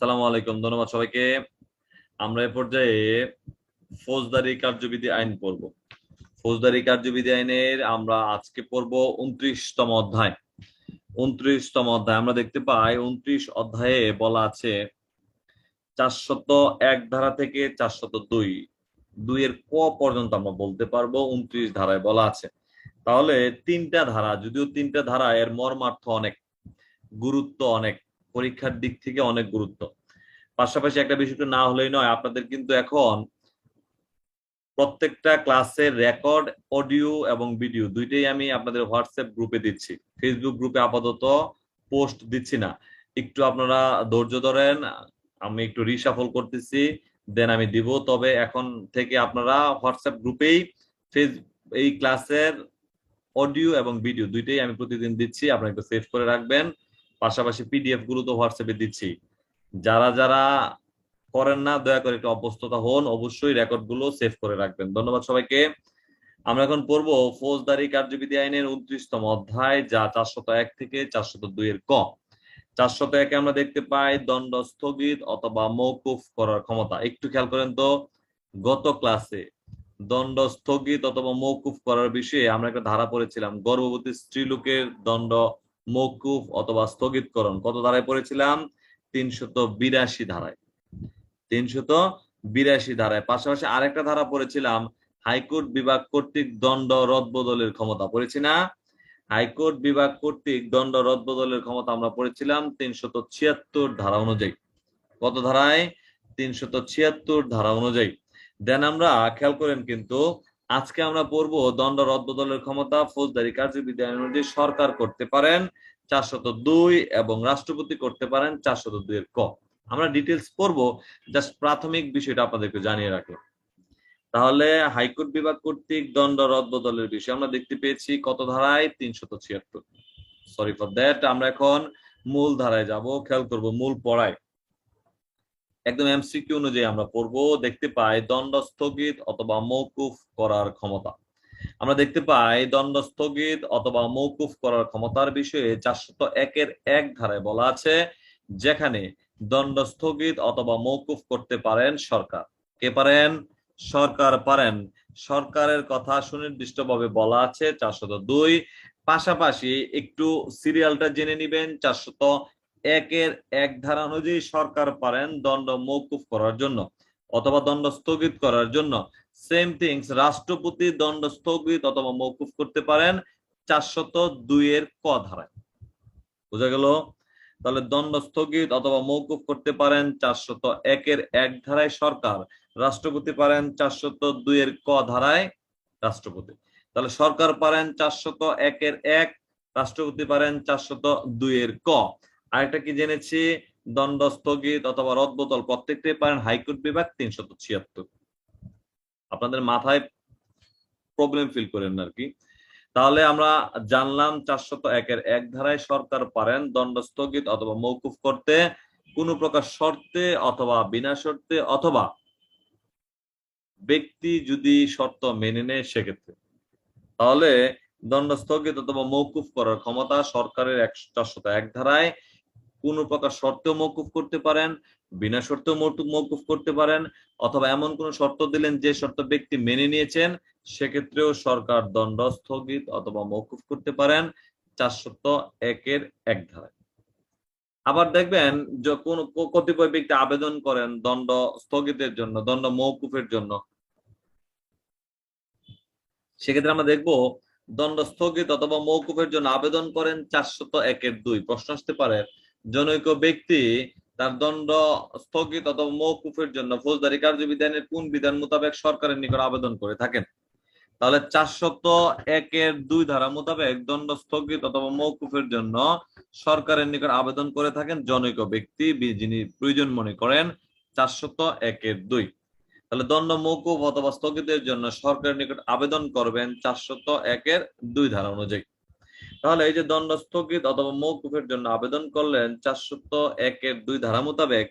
সালামু আলাইকুম, ধন্যবাদ সবাইকে। আমরা এ পর্যায়ে ফৌজদারি কার্যবিধি আইন পড়ব। ফৌজদারি কার্যবিধি আইনের আমরা আজকে পড়ব উনত্রিশতম অধ্যায়। উনত্রিশতম অধ্যায়, আমরা দেখতে পাই উনত্রিশ অধ্যায়ে বলা আছে, চারশত এক ধারা থেকে চারশত দুই, দুইয়ের ক পর্যন্ত আমরা বলতে পারব উনত্রিশ ধারায় বলা আছে। তাহলে তিনটা ধারা, যদিও তিনটা ধারা এর মর্মার্থ অনেক, গুরুত্ব অনেক পরীক্ষার দিক থেকে অনেক গুরুত্ব। পাশাপাশি একটা বিষয়টা না হলেই নয়, আপনাদের কিন্তু এখন প্রত্যেকটা ক্লাসের রেকর্ড, অডিও এবং ভিডিও দুইটাই আমি আপনাদের হোয়াটসঅ্যাপ গ্রুপে দিচ্ছি। ফেসবুক গ্রুপে আপাতত পোস্ট দিচ্ছি না। একটু আপনারা ধৈর্য ধরেন, আমি একটু রিসাফল করতেছি, দেন আমি দিব। তবে এখন থেকে আপনারা হোয়াটসঅ্যাপ গ্রুপেই ফেস, এই ক্লাসের অডিও এবং ভিডিও দুইটাই আমি প্রতিদিন দিচ্ছি। আপনারা একটু সেভ করে রাখবেন। পাশাপাশি পিডিএফগুলো তো হোয়াটসঅ্যাপে দিচ্ছি। যারা যারা করেন না, দয়া করে একটু অবস্থতা হন, অবশ্যই রেকর্ডগুলো সেভ করে রাখবেন। ধন্যবাদ সবাইকে। আমরা এখন পড়ব ফৌজদারি কার্যবিধি আইনের উনত্রিশতম অধ্যায়, যা চারশত এক থেকে চারশত দুই এর ক। চারশত একে আমরা দেখতে পাই দণ্ড স্থগিত অথবা মৌকুফ করার ক্ষমতা। একটু খেয়াল করেন তো, গত ক্লাসে দণ্ড স্থগিত অথবা মৌকুফ করার বিষয়ে আমরা একটা ধারা পড়েছিলাম, গর্ভবতী স্ত্রীলোকের দণ্ড মৌকুফ অথবা স্থগিতকরণ। কত ধারায় পড়েছিলাম? তিনশত বিরাশি ধারায়। তিনশত বিরাশি ধারায়। পাশাপাশি আরেকটা ধারা পড়েছিলাম, হাইকোর্ট বিভাগ কর্তৃক দণ্ড রদবদলের ক্ষমতা। পড়েছি না? হাইকোর্ট বিভাগ কর্তৃক দণ্ড রদবদলের ক্ষমতা আমরা পড়েছিলাম তিনশত ছিয়াত্তর ধারা অনুযায়ী। কত ধারায়? তিনশত ছিয়াত্তর ধারা অনুযায়ী। দেন আমরা খেয়াল করেন কিন্তু আজকে আমরা পড়ব দণ্ড রদবদলের ক্ষমতা, ফৌজদারি কার্যবিধি আইন অনুযায়ী সরকার করতে পারেন চারশত দুই এবং রাষ্ট্রপতি করতে পারেন চারশত দুই এর ক। আমরা ডিটেলস পড়ব জাস্ট প্রাথমিক বিষয়টা আপনাদেরকে জানিয়ে রাখলাম তাহলে হাইকোর্ট বিভাগ কর্তৃক দণ্ড রদবদলের বিষয় আমরা দেখতে পেয়েছি কত ধারায়? তিনশত ছিয়াত্তর। সরি ফর দ্যাট আমরা এখন মূল ধারায় যাব, খেয়াল করব মূল পড়ায়। একদম এমসিকিউ অনুযায়ী আমরা পড়ব, দেখতে পাই দণ্ড স্থগিত অথবা মৌকুফ করার ক্ষমতা। আমরা দেখতে পাই দণ্ড স্থগিত অথবা মৌকুফ করার ক্ষমতার বিষয়ে চারশত একের এক ধারায় বলা আছে, যেখানে দণ্ড স্থগিত অথবা মৌকুফ করতে পারেন সরকার। কে পারেন? সরকার পারেন। সরকারের কথা সুনির্দিষ্টভাবে বলা আছে চারশত দুই। পাশাপাশি একটু সিরিয়ালটা জেনে নিবেন চারশত একের এক ধারা অনুযায়ী সরকার পারেন দণ্ড মৌকুফ করার জন্য অথবা দণ্ড স্থগিত করার জন্য। সেম থিংস রাষ্ট্রপতি দণ্ড স্থগিত অথবা মৌকুফ করতে পারেন চারশত দুই এর ক ধারায়। বোঝা গেল? তাহলে দণ্ড স্থগিত অথবা মৌকুফ করতে পারেন চারশত একের এক ধারায় সরকার, রাষ্ট্রপতি পারেন চারশত দুই এর ক ধারায় রাষ্ট্রপতি। তাহলে সরকার পারেন চারশত একের এক, রাষ্ট্রপতি পারেন চারশত দুই এর ক। আরেকটা কি জেনেছি? দণ্ড স্থগিত অথবা রদবদল প্রত্যেকটাই পারেন হাইকোর্ট বিভাগ তিনশত ছিয়াত্তর। আপনাদের মাথায় প্রবলেম ফিল করেন আর কি। তাহলে আমরা জানলাম চারশত একের এক ধারায় সরকার পারেন দণ্ড স্থগিত অথবা মৌকুফ করতে। কোন প্রকার শর্তে অথবা বিনা শর্তে অথবা ব্যক্তি যদি শর্ত মেনে নেয় সেক্ষেত্রে। তাহলে দণ্ড স্থগিত অথবা মৌকুফ করার ক্ষমতা সরকারের এক চারশত এক ধারায় কোন প্রকার শর্তেও মৌকুফ করতে পারেন, বিনা শর্তেও মৌকুফ করতে পারেন, অথবা এমন কোন শর্ত দিলেন যে শর্ত ব্যক্তি মেনে নিয়েছেন, সেক্ষেত্রেও সরকার দণ্ড স্থগিত অথবা মৌকুফ করতে পারেন চারশত একের এক ধারায়। আবার দেখবেন যে কোন কতিপয় ব্যক্তি আবেদন করেন দণ্ড স্থগিতের জন্য, দণ্ড মৌকুফের জন্য। সেক্ষেত্রে আমরা দেখব দণ্ড স্থগিত অথবা মৌকুফের জন্য আবেদন করেন চারশত একের দুই। প্রশ্ন আসতে পারে জনৈক ব্যক্তি তার দণ্ড স্থগিত অথবা মৌকুফের জন্য ফৌজদারি কার্যবিধানের কোন বিধান মোতাবেক সরকারের নিকট আবেদন করে থাকেন? তাহলে চারশত একের দুই ধারা মোতাবেক দণ্ড স্থগিত অথবা মৌকুফের জন্য সরকারের নিকট আবেদন করে থাকেন জনৈক ব্যক্তি যিনি প্রয়োজন মনে করেন চারশত একের দুই। তাহলে দণ্ড মৌকুফ অথবা স্থগিতের জন্য সরকারের নিকট আবেদন করবেন চারশত একের দুই ধারা অনুযায়ী। তাহলে এই যে দণ্ড স্থগিত অথবা মৌকুফের জন্য আবেদন করলেন চারশত একের দুই ধারা মোতাবেক,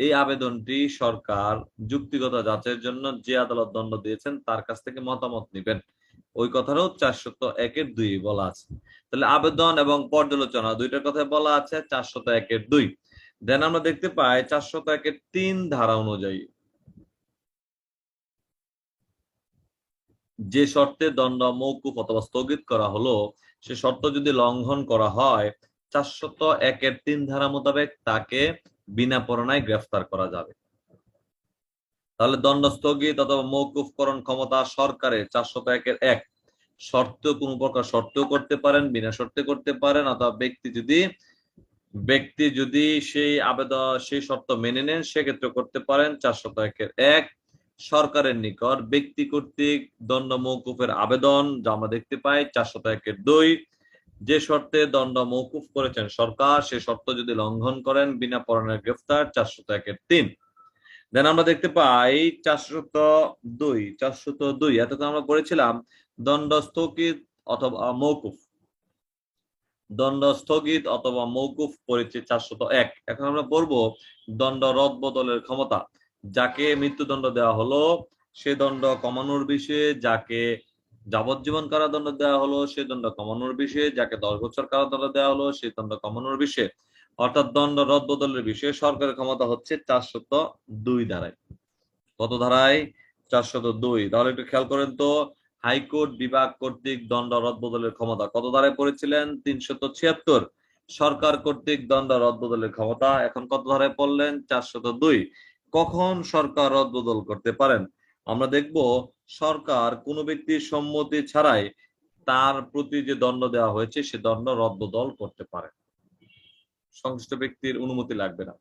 এই আবেদনটি সরকার যুক্তিগত যাচের জন্য যে আদালত দণ্ড দিয়েছেন তার কাছ থেকে মতামত নেবেন। ওই কথারও চারশত একের দুই বলা আছে। তাহলে আবেদন এবং পর্যালোচনা দুইটার কথা বলা আছে চারশত একের দুই। দেন আমরা দেখতে পাই চারশত একের তিন ধারা অনুযায়ী যে শর্তে দণ্ড, মৌকুফ অথবা স্থগিত করা হলো, সে শর্ত যদি লঙ্ঘন করা হয়, চারশত একের তিন ধারা মোতাবেক তাকে বিনা পরনায় গ্রেফতার করা যাবে। তাহলে দণ্ড স্থগিত অথবা মৌকুফকরণ ক্ষমতা সরকারের চারশত একের এক। শর্ত কোন প্রকার শর্তেও করতে পারেন, বিনা শর্তে করতে পারেন, অথবা ব্যক্তি যদি ব্যক্তি যদি সেই আবেদন, সেই শর্ত মেনে নেন সেক্ষেত্রে করতে পারেন চারশত একের এক। সরকারের নিকট ব্যক্তি কর্তৃক দণ্ড মৌকুফের আবেদন, যা আমরা দেখতে পাই চারশত একের দুই। যে শর্তে দণ্ড মৌকুফ করেছেন সরকার, সে শর্ত যদি লঙ্ঘন করেন বিনা পরনের গ্রেফতার চারশত একের তিন। দেন আমরা দেখতে পাই চারশত দুই চারশত দুই, এতক্ষণ আমরা পড়েছিলাম দণ্ড স্থগিত অথবা মৌকুফ দণ্ড স্থগিত অথবা মৌকুফ করেছে চারশত এক। এখন আমরা পড়ব দণ্ড রদ বদলের ক্ষমতা। যাকে মৃত্যুদণ্ড দেওয়া হলো, সে দণ্ড কমানোর বিষয়ে, যাকে যাবজ্জীবন কারাদণ্ড দেওয়া হলো, সে দণ্ড কমানোর বিষয়ে, যাকে দশ বছর কারাদণ্ড দেওয়া হলো, সে দণ্ড কমানোর বিষয়ে। অর্থাৎ দণ্ড রদ বদলের বিষয়ে সরকারের ক্ষমতা হচ্ছে চারশত দুই ধারায়। কত ধারায়? চারশত দুই। তাহলে একটু খেয়াল করেন তো, হাইকোর্ট বিভাগ কর্তৃক দণ্ড রদ বদলের ক্ষমতা কত ধারায় পড়েছিলেন? তিনশত ছিয়াত্তর। সরকার কর্তৃক দণ্ড রদ বদলের ক্ষমতা এখন কত ধারায় পড়লেন? চারশত দুই। কখন সরকার রদ বদল করতে পারেন? আমরা দেখব সরকার কোনো ব্যক্তির সম্মতি ছাড়াই তার প্রতি যে দণ্ড দেওয়া হয়েছে, সে দণ্ড রদ বদল করতে পারে। সংশ্লিষ্ট ব্যক্তির অনুমতি লাগবে না।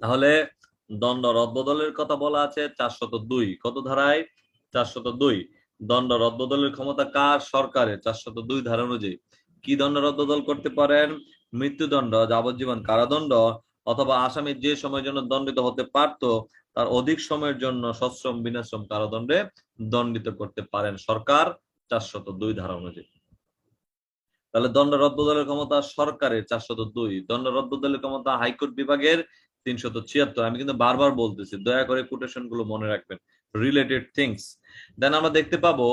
তাহলে দণ্ড রদবদলের কথা বলা আছে চারশত দুই। কত ধারায়? চারশত দুই। দণ্ড রদবদলের ক্ষমতা কার সরকারের? চারশত দুই ধারা অনুযায়ী। কি দণ্ড রদবদল করতে পারেন? মৃত্যুদণ্ড, যাবজ্জীবন কারাদণ্ড অথবা আসামি যে সময়ের জন্য দণ্ডিত হতে পারত, তার অধিক সময়ের জন্য সশ্রম, বিনাশ্রম কারাদণ্ডে দণ্ডিত করতে পারেন সরকার চারশত দুই ধারা অনুযায়ী। তাহলে দণ্ড রদবদলের ক্ষমতা সরকারের চারশত দুই, দণ্ড রদবদলের ক্ষমতা হাইকোর্ট বিভাগের তিনশত ছিয়াত্তর। আমি কিন্তু বারবার বলতেছি, দয়া করে কোটেশনগুলো মনে রাখবেন রিলেটেড থিংস দেন আমরা দেখতে পাবো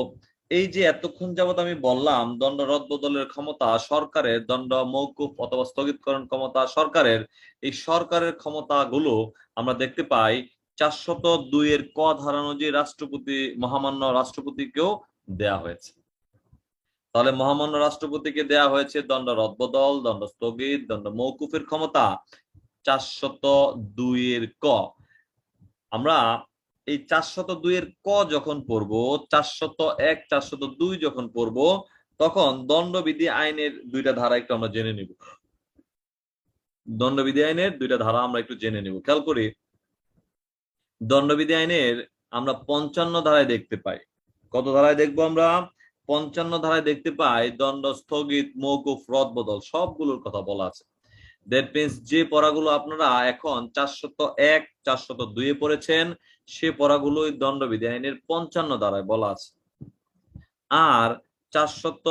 এই যে এতক্ষণ যাবত আমি বললাম দণ্ড রদ বদলের ক্ষমতা সরকারের, দণ্ড মৌকুফ অথবা স্থগিতকরণ ক্ষমতা সরকারের, এই সরকারের ক্ষমতা গুলো আমরা দেখতে পাই চারশত দুই এর ক ধারা অনুযায়ী রাষ্ট্রপতি, মহামান্য রাষ্ট্রপতিকেও দেয়া হয়েছে। তাহলে মহামান্য রাষ্ট্রপতিকে দেয়া হয়েছে দণ্ড রদবদল, দণ্ড স্থগিত, দণ্ড মৌকুফের ক্ষমতা, চারশত দুই এর ক। আমরা এই চারশত দুইয়ের ক যখন পড়ব চারশত এক চারশত দুই যখন পড়ব, তখন দণ্ডবিধি আইনের দুইটা ধারা একটু আমরা জেনে নিব। দণ্ডবিধি আইনের দুইটা ধারা আমরা একটু জেনে নিব। খেয়াল করি, দণ্ডবিধি আইনের আমরা পঞ্চান্ন ধারায় দেখতে পাই। কত ধারায় দেখব আমরা? পঞ্চান্ন ধারায় দেখতে পাই দণ্ড স্থগিত মৌকুফ রদ বদল সবগুলোর কথা বলা আছে। দ্যাট মিনস যে পড়াগুলো আপনারা এখন চারশত এক, চারশত দুইয়ে পড়েছেন, সে পড়াগুলো দণ্ডবিধি আইনের পঞ্চান্ন দ্বারায় বলা আছে। আর চারশত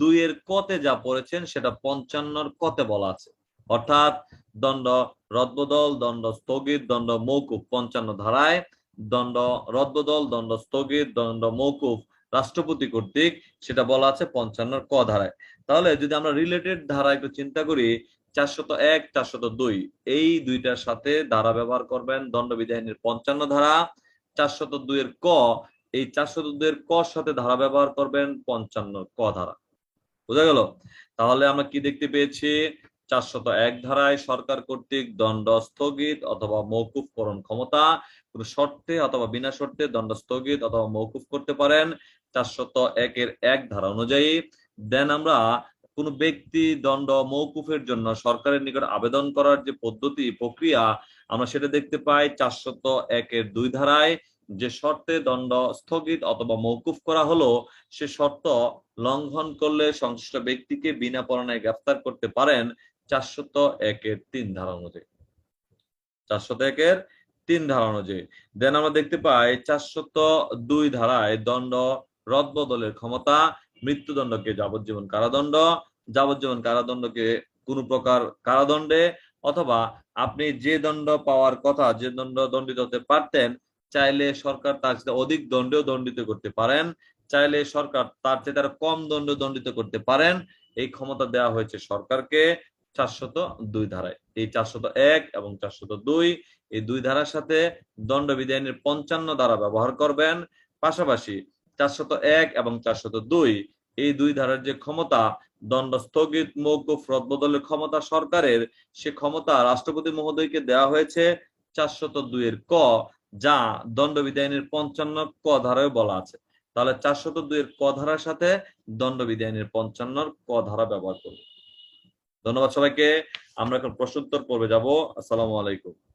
দুইয়ের কতে যা পড়েছেন, সেটা পঞ্চান্নর কতে বলা আছে। অর্থাৎ দণ্ড রদবদল, দণ্ড স্থগিত, দণ্ড মৌকুফ পঞ্চান্ন ধারায়, দণ্ড রদবদল, দণ্ড স্থগিত, দণ্ড মৌকুফ রাষ্ট্রপতি কর্তৃক সেটা বলা আছে পঞ্চান্নর ক ধারায়। তাহলে যদি আমরা রিলেটেড ধারা একটু চিন্তা করি, চারশত এক, চারশত দুই, এই দুইটার সাথে ধারা ব্যবহার করবেন দণ্ডবিধি আইনের পঞ্চান্ন ধারা, চারশত দুইয়ের ক, এই চারশত দুইয়ের ক সাথে ধারা ব্যবহার করবেন পঞ্চান্ন ক ধারা। বোঝা গেল? তাহলে আমরা কি দেখতে পেয়েছি? চারশত এক ধারায় সরকার কর্তৃক দণ্ড স্থগিত অথবা মৌকুফ করণ ক্ষমতা কোন শর্তে অথবা বিনা শর্তে দণ্ড স্থগিত অথবা মৌকুফ করতে পারেন। চারশত একের এক ধারা অনুযায়ী দেন আমরা কোন ব্যক্তি দণ্ড মৌকুফের জন্য সরকারের নিকট আবেদন করার যে পদ্ধতি, প্রক্রিয়া, আমরা সেটা দেখতে পাই চারশত একের দুই ধারায় যে শর্তে দণ্ড স্থগিত অথবা মৌকুফ করা হলো, সে শর্ত লঙ্ঘন করলে সংশ্লিষ্ট ব্যক্তিকে বিনা পরণায় গ্রেফতার করতে পারেন। চারশত একের তিন ধারা অনুযায়ী। চারশত একের তিন ধারা অনুযায়ী। দেন আমরা দেখতে পাই চারশত দুই ধারায় দণ্ড রদ বদলের ক্ষমতা, মৃত্যুদণ্ডকে যাবজ্জীবন কারাদণ্ড, যাবজ্জীবন কারাদণ্ডকে কোন প্রকার কারাদণ্ডে, অথবা আপনি যে দণ্ড পাওয়ার কথা, যে দণ্ড দণ্ডিত হতে পারতেন, চাইলে সরকার তার সাথে অধিক দণ্ডেও দণ্ডিত করতে পারেন, চাইলে সরকার তার চেয়ে তারা কম দণ্ড দণ্ডিত করতে পারেন, এই ক্ষমতা দেওয়া হয়েছে সরকারকে। চারশত দুই ধারায়। এই চারশত এক এবং চারশত দুই এই দুই ধারার সাথে দণ্ডবিধি আইনের পঞ্চান্ন ধারা ব্যবহার করবেন। পাশাপাশি চারশত এক এবং চারশত দুই এই দুই ধারার যে ক্ষমতা দণ্ড স্থগিত মৌকুফ রদবদলের ক্ষমতা সরকারের, সে ক্ষমতা রাষ্ট্রপতি মহোদয়কে দেওয়া হয়েছে চারশত দুইয়ের ক, যা দণ্ডবিধি আইনের পঞ্চান্ন ক ধারায় বলা আছে। তাহলে চারশত দুইয়ের ক ধারার সাথে দণ্ডবিধি আইনের পঞ্চান্নর ক ধারা ব্যবহার করব ধন্যবাদ সবাইকে। আমরা এখন প্রশ্নোত্তর পর্বে যাব। আসসালামু আলাইকুম।